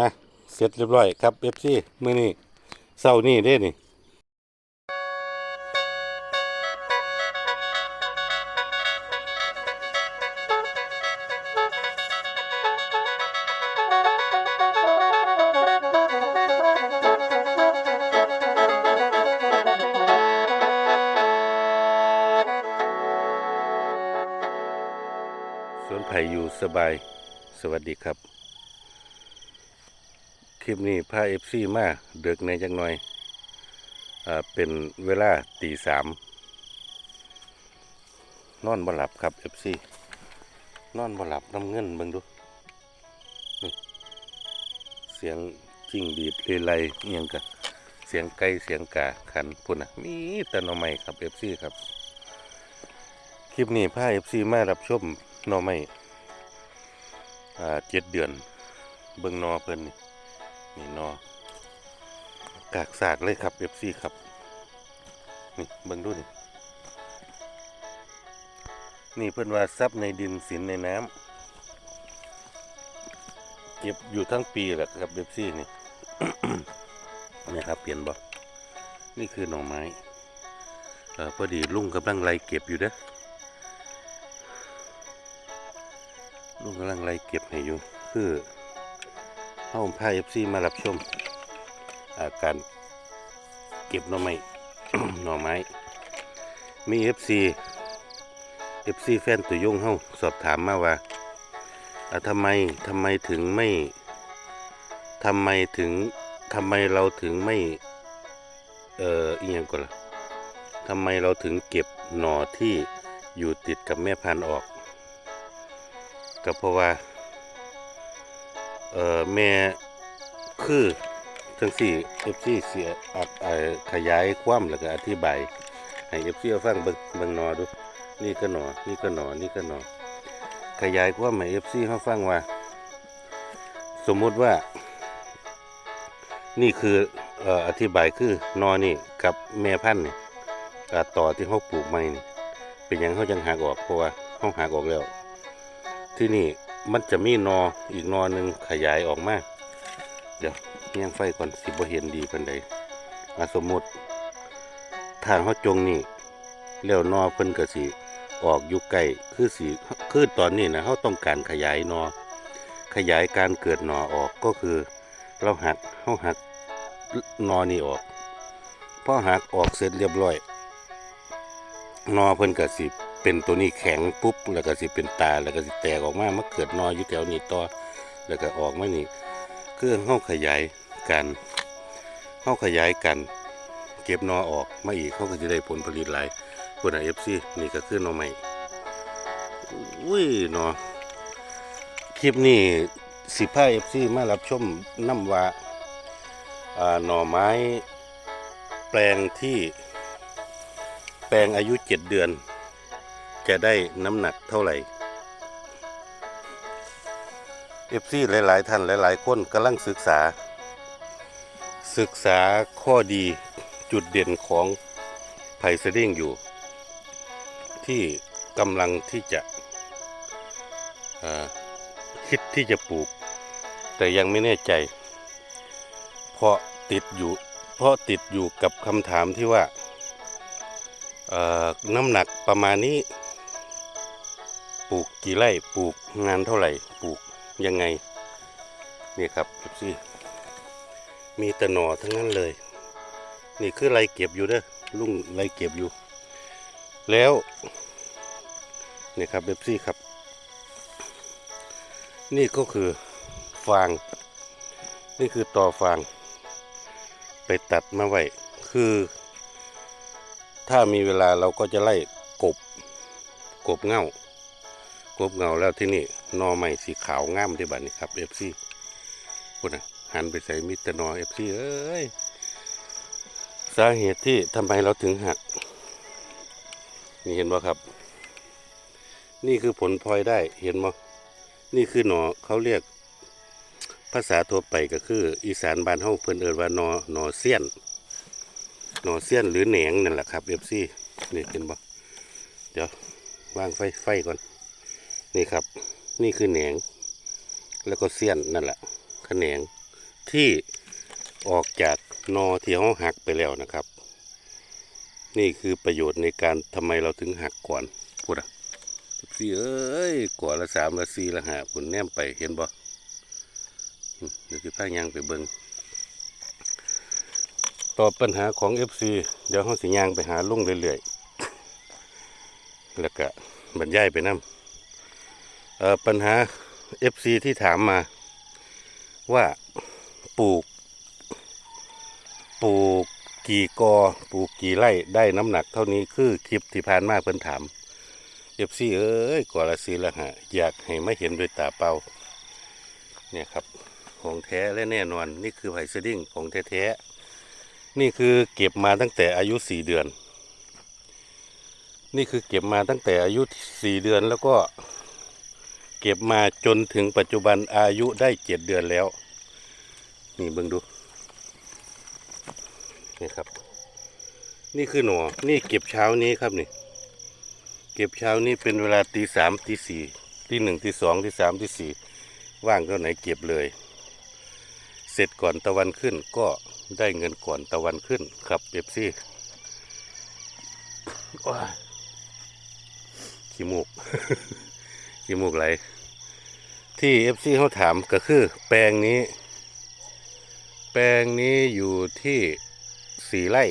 มาเสร็จเรียบร้อยครับเอฟซีมือนี้เช้านี้เด้นี่สวนไผ่อยู่สบาย สวัสดีครับ ลิปนี้พาเอฟซีมาเดึกในจังหน่อยอเป็นเวลาตีสามนอนบ่หลับครับเอฟซีนอนบ่หลับน้ำเงินเบิ่งดูเสียงจิ้งดีดเรไรเอียงกะเสียงไก่เสียงกาขันพุ่นอะมีแต่นอใหม่ครับเอฟซีครับ คลิปนี้พาเอฟซีมารับชมนอใหม่อ่าเจ็ดเดือน เบิ่งนอเพิ่นนี่ นี่นอกากสากเลยครับเอฟซีครับ นี่เบิ่งดูนี่นี่เพิ่อนว่าซับในดินสินในน้ำเก็บอยู่ทั้งปีแหละครับเอฟซีนี่นี่ครับเปลี่ยนบ่นี่คือหน่อไม้เออพอดีลุงกำลังไล่เก็บอยู่เด้อลุงกำลังไล่เก็บให้อยู่คือ เฮาพาเอฟซีมารับชมอาการเก็บหน่อไม้หน่อไม้ มีเอฟซีเอฟซีแฟนตัวยงเฮาสอบถามมาว่าทำไมทำไมถึงไม่ทำไมถึงทำไมเราถึงไม่เอ่ออีหยังก่อนล่ะทำไมเราถึงเก็บหน่อที่อยู่ติดกับแม่พันธุ์ออก ก็เพราะว่า เอ่อแม่คือทั้งสี่เอฟซีเสียอัดขยายความแล้วก็อธิบายให้เอฟซีฟังเบิ่งบิ่งหนอดูนี่ก็หนอนี่ก็หนอนี่ก็หนอขยายความให้เอฟซีเขาฟังว่า สมมุติว่า นี่คือเอ่ออธิบายคือนอนี่กับแม่พันธุ์นี่ต่อที่เขาปลูกใหม่นี่เป็นยังเขาจังหักออกเพราะว่าเขาหักออกแล้ว ที่นี่ มันจะมีนออีกนอหนึ่งขยายออกมา เดี๋ยวเลี้ยงไฟก่อนสิบ่เห็นดีปันใดมาสมมติทางเขาจงนี่แล้วนอเพิ่นก็สิออกอยู่ไกลคือสิคือตอนนี้นะเขาต้องการขยายนอ ขยายการเกิดนอออกก็คือ เราหักเขาหักนอนี่ออกพอหักออกเสร็จเรียบร้อย นอเพิ่นก็สิ เป็นตัวนี้แข็งปุ๊บแล้วก็สิเป็นตาแล้วก็สิแตกออกมามาเกิดนออยู่แถวนี้ต่อแล้วก็ออกมานี่เคือเฮาขยายกันเฮาขยายกันเก็บนอออกมาอีกเขาก็จะได้ผลผลิตหลายคนอะ FC นี่ก็คือหนอใหม่อุ้ยนอคลิปนี้สิพา FC มารับชมน้ำว่าอ่าหน่อไม้แปลงที่แปลงอายุเจ็ดเดือน จะได้น้ำหนักเท่าไหร่เอฟซีหลาย ๆ ท่านหลาย ๆ คนกำลังศึกษา ศึกษาข้อดีจุดเด่นของไผ่สดิ้งอยู่ ที่กำลังที่จะคิดที่จะปลูก แต่ยังไม่แน่ใจ เพราะติดอยู่ เพราะติดอยู่กับคำถามที่ว่าน้ำหนักประมาณนี้ ปลูกกี่ไร่ปลูกงานเท่าไหร่ปลูกยังไงนี่ครับพี่มีแตหนอทั้งนั้นเลย นี่คือไรเก็บอยู่เด้อลุงไรเก็บอยู่ แล้วนี่ครับเบบซี่ครับ นี่ก็คือฟาง นี่คือต่อฟาง ไปตัดมาไว้คือ ถ้ามีเวลาเราก็จะไล่กบ กบเง่า กบเงาแล้วที่นี่นอใหม่สีขาวงามที่บ้านนี้ครับเอฟซีคุณนะหันไปใส่มิตรนอเอฟซีเอ้ยสาเหตุที่ทำไมเราถึงหัก นี่เห็นบ่ครับ นี่คือผลพลอยได้เห็นบ่นี่คือหนอเขาเรียก ภาษาทั่วไปก็คือ อีสานบ้านเฮาเพิ่นเอิ้นว่าหนอหนอเสี้ยนหนอเสี้ยนหรือแหนงนั่นแหละครับเอฟซีนี่เห็นบ่เดี๋ยววางไฟไฟก่อน นี่ครับ นี่คือแหนง แล้วก็เสี้ยนนั่นแหละขแหนงที่ออกจากนอที่เขาหักไปแล้วนะครับ นี่คือประโยชน์ในการทำไมเราถึงหักก่อนพูดอะสี่เอ้ยก่อนละสามละสี่ละห้าคุณแนมไปเห็นบ่เดี๋ยวสิพายางไปเบิงตอบปัญหาของ FC เดี๋ยวเขาสิยางไปหาลุงเรื่อยๆ แล้วก็บรรยายไปนำเอ่อ ปัญหา FC ที่ถามมาว่าปลูก ปลูกกี่กอปลูกกี่ไร่ได้น้ำหนักเท่านี้คือคลิปที่ผ่านมาเพิ่นถาม FC เอ้ยกว่าละสีละหะอยากให้ไม่เห็นด้วยตาเปล่าเนี่ยครับของแท้และแน่นอนนี่คือไผ่สดิ้งของแท้ๆนี่คือเก็บมาตั้งแต่อายุสี่เดือน นี่คือเก็บมาตั้งแต่อายุสี่เดือนแล้วก็ ก็บมาจนถึงปัจจุบันอายุได้เจ็ดเดือนแล้ว นี่เบิ่งดู นี่ครับ นี่คือหนอนี่เก็บเช้านี้ครับนี่ เก็บเช้านี้เป็นเวลาตีสามตีสี่ตีหนึ่งตีสองตีสามตีสี่ว่างเท่าไหนเก็บเลย เสร็จก่อนตะวันขึ้นก็ได้เงินก่อนตะวันขึ้นครับเอฟซีว้าขี้มูกขี้มูกไหล ที่เอฟซีเขาถามก็คือ แปลงนี้ แปลงนี้อยู่ที่สี่ไร่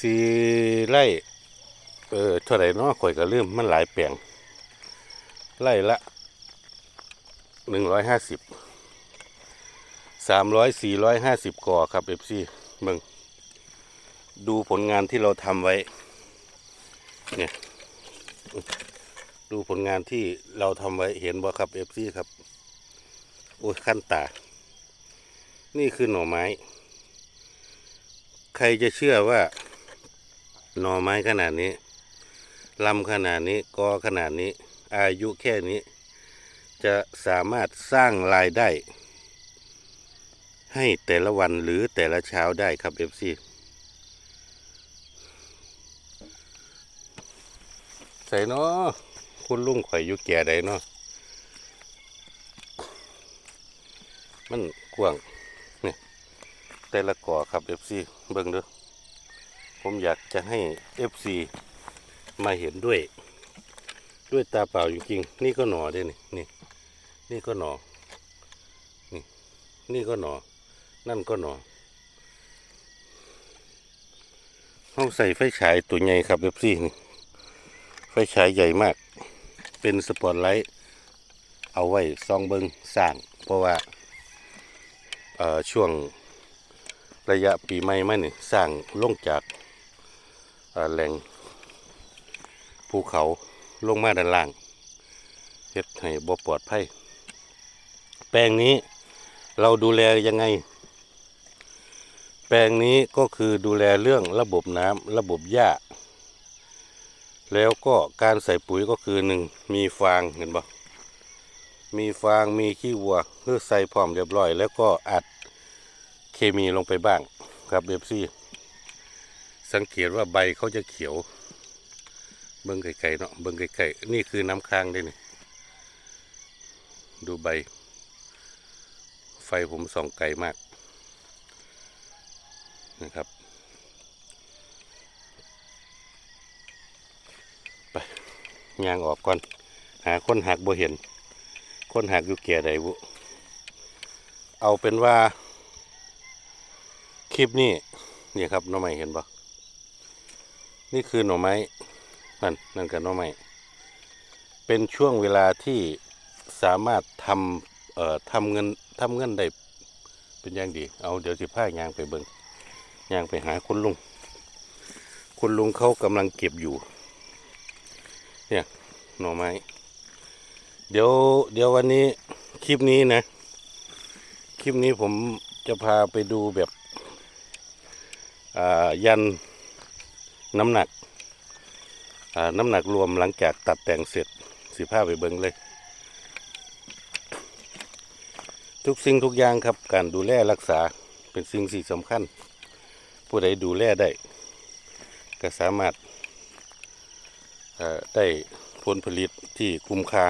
สี่ไร่เออเท่าไหร่เนาะข่อยก็ลืมมันหลายแปลงไร่ละหนึ่งร้อยห้าสิบสามร้อยสี่ร้อยห้าสิบก่อครับเอฟซีมึงดูผลงานที่เราทำไว้ เนี่ย ดูผลงานที่เราทำไว้เห็นบ่ครับเอฟซีครับ โอ้ยขั้นตา นี่คือหน่อไม้ ใครจะเชื่อว่า หน่อไม้ขนาดนี้ลำขนาดนี้กอขนาดนี้ อายุแค่นี้ จะสามารถสร้างรายได้ ให้แต่ละวันหรือแต่ละเช้าได้ครับเอฟซีใส่เนาะ คุณลุงข่อยอยู่แก่ใดเนาะมันกว้างนี่แต่ละก่อครับเอฟซีเบิ่งด้อผมอยากจะให้เอฟซีมาเห็นด้วย ด้วยตาเปล่าจริงๆนี่ก็หนอเด้นี่นี่ นี่ก็หนอนี่นี่ก็หนอ นั่นก็หนอเขาใส่ไฟฉายตัวใหญ่ครับเอฟซีนี่ไฟฉายใหญ่มาก เป็นสปอตไลท์เอาไว้ซองเบิงสร้าง เพราะว่าช่วงระยะปีใหม่มานี่สร้างลงจากแหล่งภูเขาลงมาด้านล่างเฮ็ดให้บ่ปลอดภัยแปลงนี้เราดูแลยังไง แปลงนี้ก็คือดูแลเรื่องระบบน้ำระบบหญ้า แล้วก็การใส่ปุ๋ยก็คือหนึ่งมีฟางเห็นบ่มีฟางมีขี้วัวเพื่อใส่พร้อมเรียบร้อย แล้วก็อัดเคมีลงไปบ้างครับเอฟซีสังเกตว่าใบเขาจะเขียว เบิ้งไก่ๆเนาะเบิ้งไก่ๆนี่คือน้ำค้างได้นี่ดูใบ ไฟผมส่องไกลมากนะครับ ยางออกก่อน หาคนหักบ่เห็น คนหักอยู่แก่ใดบุเอาเป็นว่า คลิปนี้นี่ครับหน่อไม้เห็นปะนี่คือหน่อไม้นั่นนั่นกับหน่อไม้เป็นช่วงเวลาที่สามารถทำเอ่อทำเงินทำเงินได้เป็นอย่างดี เอาเดี๋ยวสิพายางไปเบิงยางไปหาคุณลุง คุณลุงเขากำลังเก็บอยู่ เนี่ยหน่อไม้ เดี๋ยวเดี๋ยววันนี้คลิปนี้นะ คลิปนี้ผมจะพาไปดูแบบยันน้ำหนักน้ำหนักรวมหลังจากตัดแต่งเสร็จสิผ้าไปเบิ้งเลย ทุกสิ่งทุกอย่างครับการดูแลรักษาเป็นสิ่งที่สำคัญ ผู้ใดดูแลได้ ก็สามารถ ได้ผลผลิตที่คุ้มค่า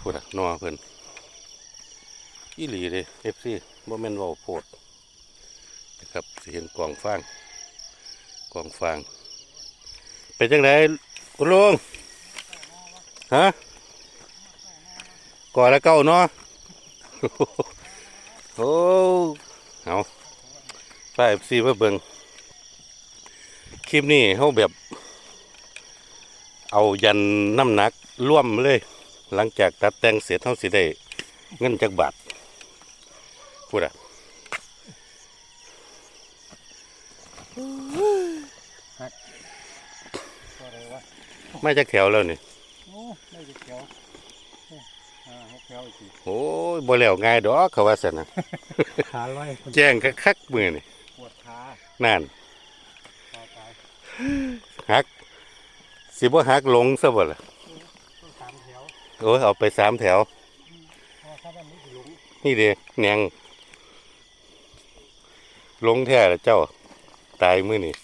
พูดอะนอเพิ่นอีหลีเลยเอฟซีบ่แม่นว่าโพดนะครับสิเห็นกองฟางกองฟาง เป็นจังไดคุณลุงฮะก่อนละเก้าเนาะโอ้เอาไปเอฟซีมาเบิ่งคลิปนี้เขาแบบ เอายันน้ำหนักร่วมเลย หลังจากตัดแต่งเสร็จเขาสิได้เงินจากบาทพูดอะอะไรวะไม่จากแถวแล้วนี่โอ้ไม่ได้แถวโอ้อ่าหกแถวอีกทีโอ้ยบ่แล้วง่ายดอกเขาว่าสันนะขาลอยคนแจ้งคักๆมือนี่ปวดขานั่น คอตายหักสิบ่หักลงซะบ่ล่ะต้องสามแถวโอ้ยเอาไปสามแถวเพราะถ้าด้านนี้สิหลงนี่เด้แหนงลงแท้ละเจ้า ตายมื้อนี่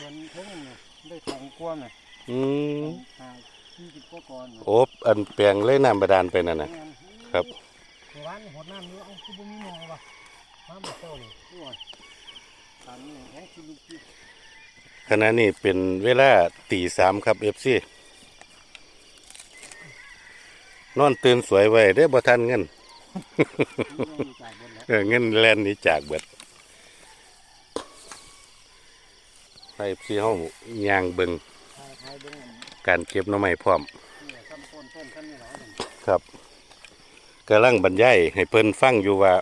ส่วนเพิ่งนี่ได้สองกวนน่ะอืมหาที่สิบกว่าก่อนน่ะโอบอันแปลงเลยน้ำบาดาลไปนั่นน่ะ ครับในร้านหดน้ำนี้เอาคือบ่มีหมอวะน้ำมันเจ้านี่ด้วยตามนี้แห้งคิลุกิ ขณะนี้เป็นเวลาตีสามครับเอฟซีนอนตื่นสวยไว้ได้บ่ทันเงินเออเงินแลนนี้จากเบิดให้เอฟซีห้องยางเบิงทายายเบึงการเก็บน่อไม้พร้อมนี่ซ้ำต้นต้นซ้ำนี่หรอนั่นครับกำลังบรรยายให้เพิ่นฟังอยู่ว่า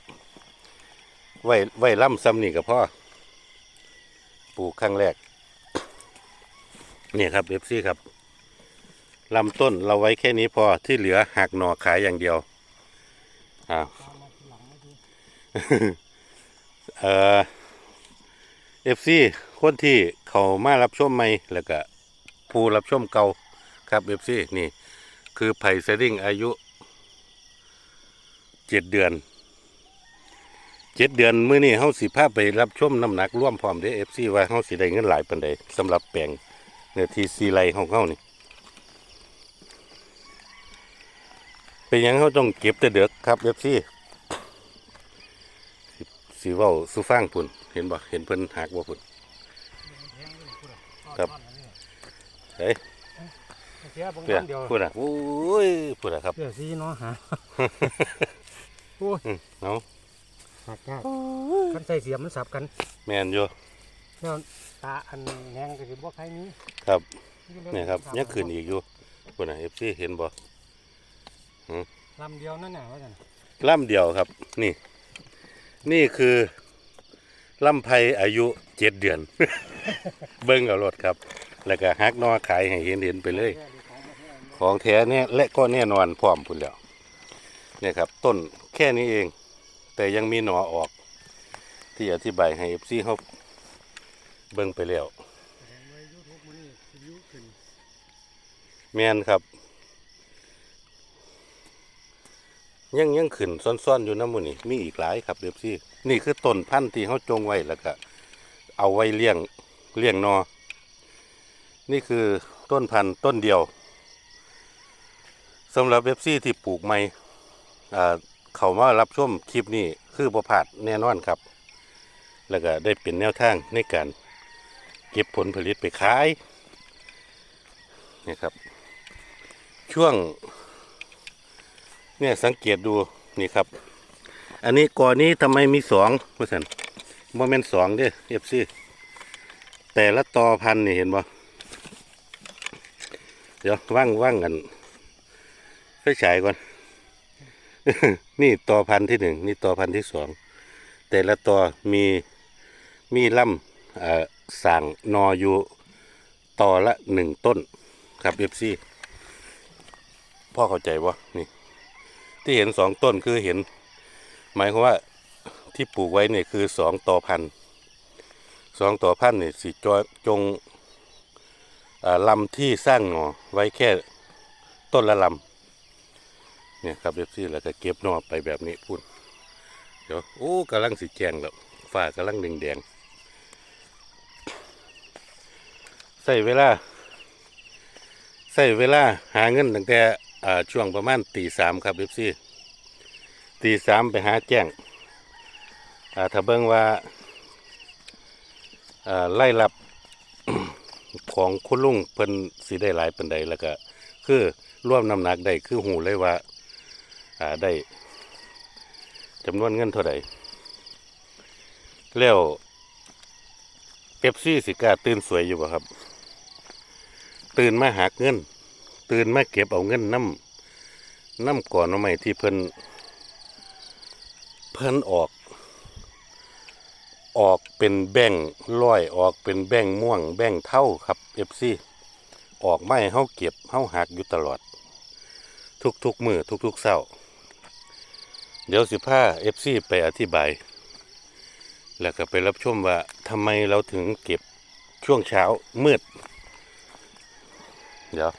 ไว้ไว้ล่ำซ้ำนี่กับพ่อปลูกครั้งแรก นี่ครับเอฟซีครับลำต้นเราไว้แค่นี้พอที่เหลือหักหน่อขายอย่างเดียวอ้าวตามมาทีหลังไม่ดีเอ่อเอฟซีคนที่เขามารับชมใหม่แล้วก็ผู้รับชมเก่าครับเอฟซีนี่คือไผ่เซดิงอายุเจ็ดเดือนเจ็ดเดือนมื้อนี้เฮาสิพาไปรับชมน้ำหนักร่วมพร้อมเด้เอฟซีว่าเฮาสิได้เงินหลายปานใดสำหรับแปลง เนื้อที่ซีไรของเฮานี่เป็นหยังเขาต้องเก็บแต่เด็กครับเอฟซีสีเว้าสุฟังพุ่นเห็นบ่เห็นเพิ่นหักบ่พุ่นแห้งเลยพูดอะครับเฮ้ยเสียบางเพื่อเดียวพุ่นอะโอ้ยพุ่นอะครับเพื่อซีเนาะฮะเอาหักยากกันใส่เสียมมันสับกัน แม่นอยู่ แล้วตาอันแหงก็สิบ่ใครนี้ครับเนี่ยครับยังขึ้นอีกอยู่พุ่นอะ FC เห็นบ่ลำเดียวนั่นน่ะว่าจังลำเดียวครับ นี่ นี่คือลำไพอายุเจ็ดเดือน เบิ่งเอารถครับ แล้วก็หักนอขายให้เห็นเห็นๆไปเลยแค่ดีของมาแท้ของแท้เนี่ยและก็แน่นอนพร้อมพุ่นแล้วเนี่ยครับ ต้นแค่นี้เอง แต่ยังมีหนอออก ที่อธิบายให้เอฟซีเขา เบิ่งไปแล้วแหงไว้ยูทูบมื้อนี้สิวิวขึ้นครับ ยังยังขึ้นซ่อนๆอยู่น้ำมูนี่มีอีกหลายครับเอฟซีนี่คือต้นพันธุ์ที่เขาจงไว้แล้วก็เอาไว้เลี้ยงเลี้ยงนอ นี่คือต้นพันธุ์ต้นเดียวสำหรับเอฟซี่ที่ปลูกใหม่อ่าเขามารับชมคลิปนี้คือประพาดแน่นอนครับ แล้วก็ได้เป็นแนวทางในการ ก็บผลผลิตไปขายเนี่ยครับ ช่วง เนี่ยสังเกตดูนี่ครับ อันนี้ก่อนนี้ทำไมมีสองเพื่อนโมเมนสองเด้เอฟซีแต่ละตอพันนี่เห็นบ่เดี๋ยวว่างว่างกันไฟฉายก่อน นี่ตอพันที่หนึ่งนี่ตอพันที่สองแต่ละตอมีมีล่ำเอ่อ สั่งนออยู่ต่อละหนึ่งต้นครับเอฟซีพ่อเข้าใจบ่นี่ที่เห็นสองต้นคือเห็น หมายความว่าที่ปลูกไว้เนี่ยคือสองต่อพันสองต่อพันเนี่ยสิจอจงลำที่สร้างหน่อไว้แค่ต้นละลำเนี่ยครับเอฟซีแล้วก็เก็บนอไปแบบนี้พูดเดี๋ยวโอ้กำลังสีแจงแล้วฝ้ากำลังแดงแดงๆ ใส่เวลาใส่เวลาหาเงินตั้งแต่ช่วงประมาณตีสามครับเอฟซีตีสามไปหาแจ้งถ้าเบิ่งว่าไล่รับของคุณลุงเพิ่นสิได้หลายเปานใดแล้วก็ คือร่วมน้ำหนักได้คือหูเลยว่าได้จำนวนเงินเท่าใดแล้วเอฟซีสิกาตื่นสวยอยู่บ่ครับ ตื่นมาหักเงิน ตื่นมาเก็บเอาเงินน้ำน้ำก่อนเอาใหม่ที่เพิ่นเพิ่นออก ออกเป็นแบ่งร้อยออกเป็นแบ่งม่วง แบ่งเท่าครับเอฟซีออกไม่เฮาเก็บเฮาหักอยู่ตลอด ทุกๆมือทุกๆเศร้า เดี๋ยวสิพาเอฟซีไปอธิบาย แล้วก็ไปรับชมว่าทำไมเราถึงเก็บช่วงเช้ามืด เดี๋ยว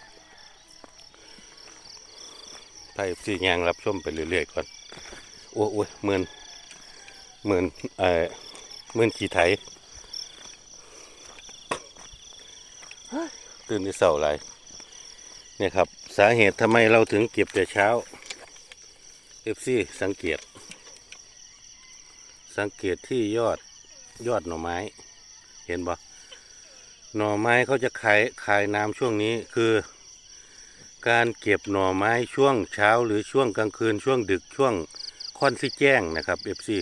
พาเอฟซียางรับชมไปเรื่อยๆก่อนโอ้โอ้ยเหมือนเหมือนเอ่อเหมือนขี่ไถตื่นที่เสาไรเนี่ยครับ สาเหตุทำไมเราถึงเก็บแต่เช้าเอฟซีสังเกต สังเกตที่ยอดยอดหน่อไม้ เห็นบ่ หน่อไม้เขาจะขายขายน้ำช่วงนี้คือ การเก็บหน่อไม้ช่วงเช้าหรือช่วงกลางคืนช่วงดึกช่วงค่อนสิแจ้งนะครับเอฟซี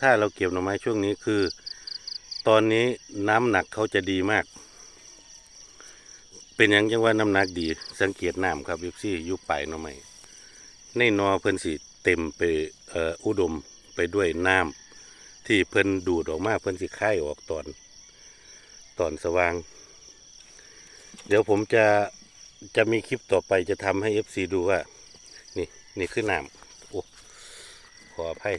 ถ้าเราเก็บหน่อไม้ช่วงนี้คือ ตอนนี้น้ำหนักเขาจะดีมาก เป็นอย่างจังว่าน้ำหนักดี สังเกตน้ำครับเอฟซีอยู่ปหน่อไม้ในนอเพิ่นสิเต็มไปอุดมไปด้วยน้ำที่เพิ่นดูดออกมาเพิ่นสิค่ายออกตอน ตอนสว่าง เดี๋ยวผมจะจะมีคลิปต่อไปจะทำให้ FC ดูว่า นี่นี่คือน้ำโอ้ขออภัย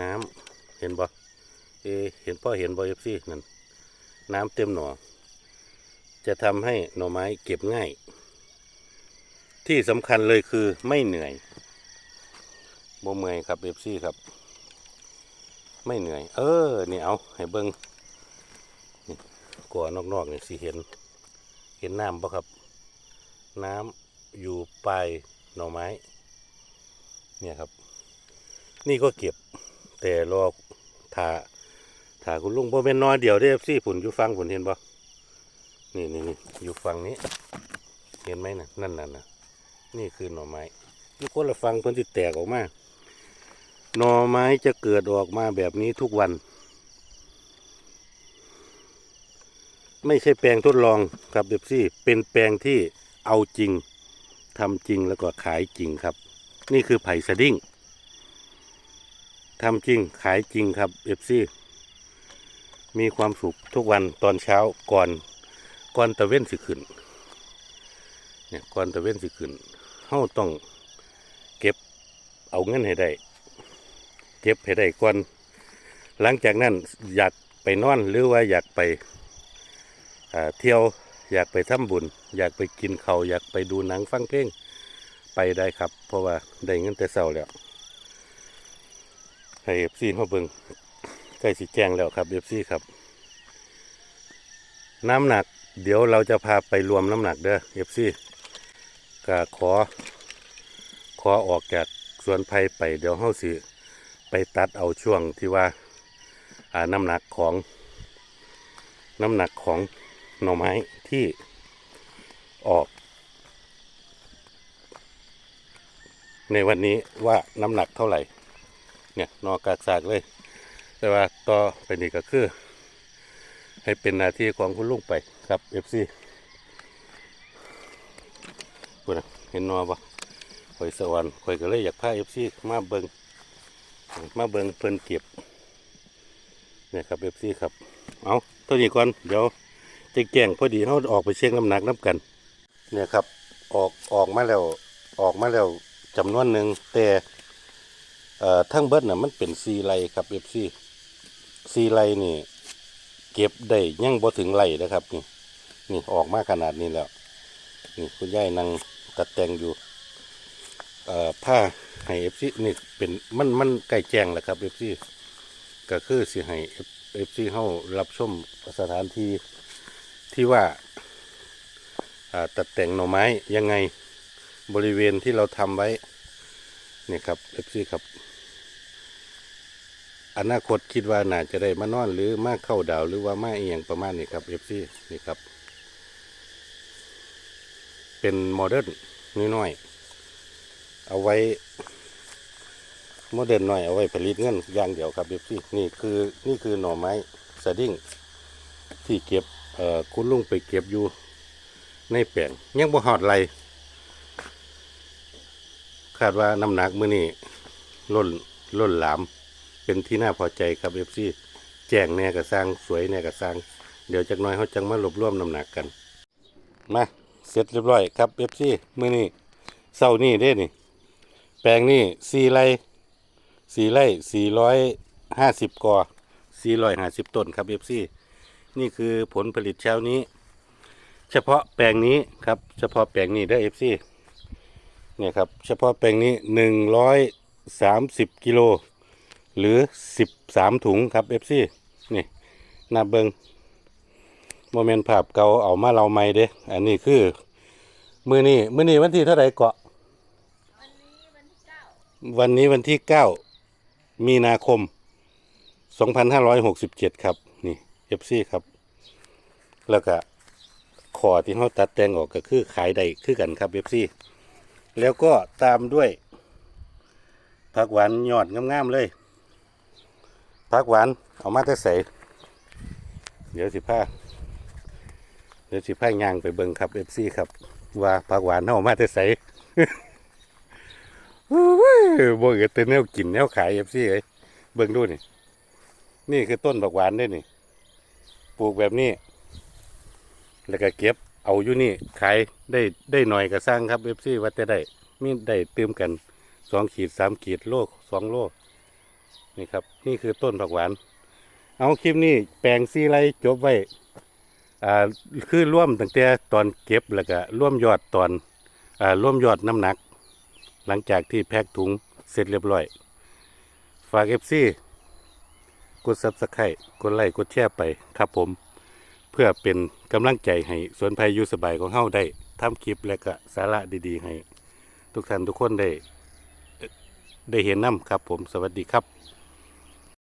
น้ำเห็นบ่เอเห็นพ่อเห็นบ่ FC นั่นน้ำเต็มหนอจะทำให้หน่อไม้เก็บง่าย ที่สำคัญเลยคือไม่เหนื่อยบ่เมื่อยครับ FC ครับ ไม่เหนื่อย เออนี่เอาให้เบิงกัวนอกๆนี่สิเห็น เห็นน้ำปะครับ น้ำอยู่ปลายหน่อไม้ เนี่ยครับ นี่ก็เก็บ แต่รอถาถาคุณลุงบ่เป็นน้อยเดียวได้อซี่ผุนอยู่ฟังผุนเห็นปะนี่นี่นี่อยู่ฝั่งนี้ เห็นไหมนะนั่นน่ะนะนี่คือหน่อไม้อยู่คนละฟังเพิ่นสิแตกออกมา หน่อไม้จะเกิดออกมาแบบนี้ทุกวัน ไม่ใช่แปลงทดลองครับเบบซี่เป็นแปลงที่เอาจริงทำจริงแล้วก็ขายจริงครับ นี่คือไผ่สดิ้งทำจริงขายจริงครับเบบซี่มีความสุขทุกวันตอนเช้าก่อนก่อนตะเว้นสิขึ้นเนี่ยก่อนตะเว้นสิขึ้นเฮาต้องเก็บเอาเงินให้ได้ เก็บให้ได้ก่อนหลังจากนั้นอยากไปนอนหรือว่าอยากไปเที่ยวอยากไปทำบุญ อยากไปกินเขาวอยากไปดูหนังฟังเพลงไปได้ครับ เพราะว่าได้เงินแต่เช้าแล้วให้เอฟซีมาเบิงใกล้สิแจ้งแล้วครับเอฟซีครับ น้ำหนัก เดี๋ยวเราจะพาไปรวมน้ำหนักเด้อเอฟซีก็ขอ ขอออกจากสวนไผ่ไปเดี๋ยวเฮาสิ ไปตัดเอาช่วงที่ว่าน้ำหนักของน้ำหนักของหน่อไม้ที่ออก ในวันนี้ว่าน้ำหนักเท่าไหร่ เนี่ยนอกากสากเลย แต่ว่าต่อไปนี่ก็คือ ให้เป็นหน้าที่ของคุณลุงไปครับเอฟซีพูดนะเห็นนอปะข่อยสวรรค์ข่อยก็เลยอยากพาเอฟซีมาเบิง มาเบิงเพิ่นเก็บเนี่ยครับเอฟซีครับ เอาเท่านี้ก่อนเดี๋ยวจะแจ้งพอดีเขาออกไปเช็คน้ำหนักน้ำกัน เนี่ยครับออกออกมาแล้วออกมาแล้วจำนวนหนึ่งแต่ทั้งเบิดน่ะมันเป็นซีไรครับเอฟซีซีไรนี่เก็บได้ยังบ่ถึงไรนะครับนี่นี่ออกมาขนาดนี้แล้วนี่คุณยายนั่งตัดแต่งอยู่ผ้า ให้เอฟซีนี่เป็นมันมันใกล้แจ้งแหล้วครับเอฟซีก็คือสิให้เอฟซีเฮารับชมสถานที่ที่ว่าตัดแต่งหน่อไม้ยังไงบริเวณที่เราทำไว้เนี่ยครับเอฟซีครับอนาคตคิดว่าน่าจะได้มานอนหรือมาเข้าดาวหรือว่ามาเอียงประมาณนี้ครับเอฟซีนี่ครับ เป็นโมเดิร์นน้อยๆเอาไว้ โมเดิร์นหน่อยเอาไว้ผลิตเงินอย่างเดียวครับเอฟซี่นี่คือนี่คือหน่อไม้สดิ้งที่เก็บเอ่อคุณลุงไปเก็บอยู่ในแปลงยังบ่หอดไรคาดว่าน้ำหนักมือนี้ล้นล้นหลาม เป็นที่น่าพอใจครับเอฟซีแจ้งแน่กระสร้างสวยแน่กระสร้าง เดี๋ยวจักหน้อยเขาจังมารวบรวมน้ำหนักกัน มาเสร็จเรียบร้อยครับเอฟซีมือนี้เศร้านี่เด้นี่ แปลงนี่สี่ไร่ สี่ไร่สี่ร้อยห้าสิบกอสี่ร้อยห้าสิบต้นครับเอฟซีนี่คือผลผลิตเช้านี้ เฉพาะแปลงนี้ครับ เฉพาะแปลงนี้ได้เอฟซีเนี่ยครับ เฉพาะแปลงนี้หนึ่งร้อยสามสิบกิโลหรือสิบสามถุงครับเอฟซีนี่นับเบิงโมเมนต์ภาพเก่าเอามาเราไม่เด้อันนี้คือ มือนี้มือนี้วันที่เท่าไหร่เกาะวันนี้วันที่เก้า มีนาคมสองพันห้าร้อยหกสิบเจ็ดครับนี่เอฟซีครับ แล้วก็ขอที่เขาตัดแต่งออกก็คือขายได้คือกันครับเอฟซีแล้วก็ตามด้วยผักหวานยอดงามๆเลยผักหวานเอามาแต่ใส่เดี๋ยวสิผ้าเดี๋ยวสิผ้าย่างไปเบิ่งครับเอฟซีครับ ว่าผักหวานเอามาแต่ใส่ บ่เกิดแต่แนวกินแนวขายเอฟซีเลยเบิ่งดูนี่ นี่คือต้นผักหวานด้นี่ ปลูกแบบนี้ แล้วก็เก็บเอาอยู่นี่ขายได้ได้หน่อยก็สร้างครับเอฟซีว่าจะได้มีได้เติมกันสองขีดสามขีดโลสองโลนี่ครับ นี่คือต้นผักหวาน เอาคลิปนี้แปลงซีไรจบไว้อ่าคือร่วมตั้งแต่ตอนเก็บแล้วก็ร่วมยอดตอนอ่าร่วมยอดน้ำหนัก หลังจากที่แพ็กถุงเสร็จเรียบร้อย ฝากเอฟซีกดซับสไครต์กดไลค์กดแชร์ไปครับผม เพื่อเป็นกำลังใจให้สวนไพยอยู่สบายของเฮาได้ทำคลิปและก็สาระดีๆ ให้ ทุกท่านทุกคนได้ ได้เห็นน้ำครับผมสวัสดีครับ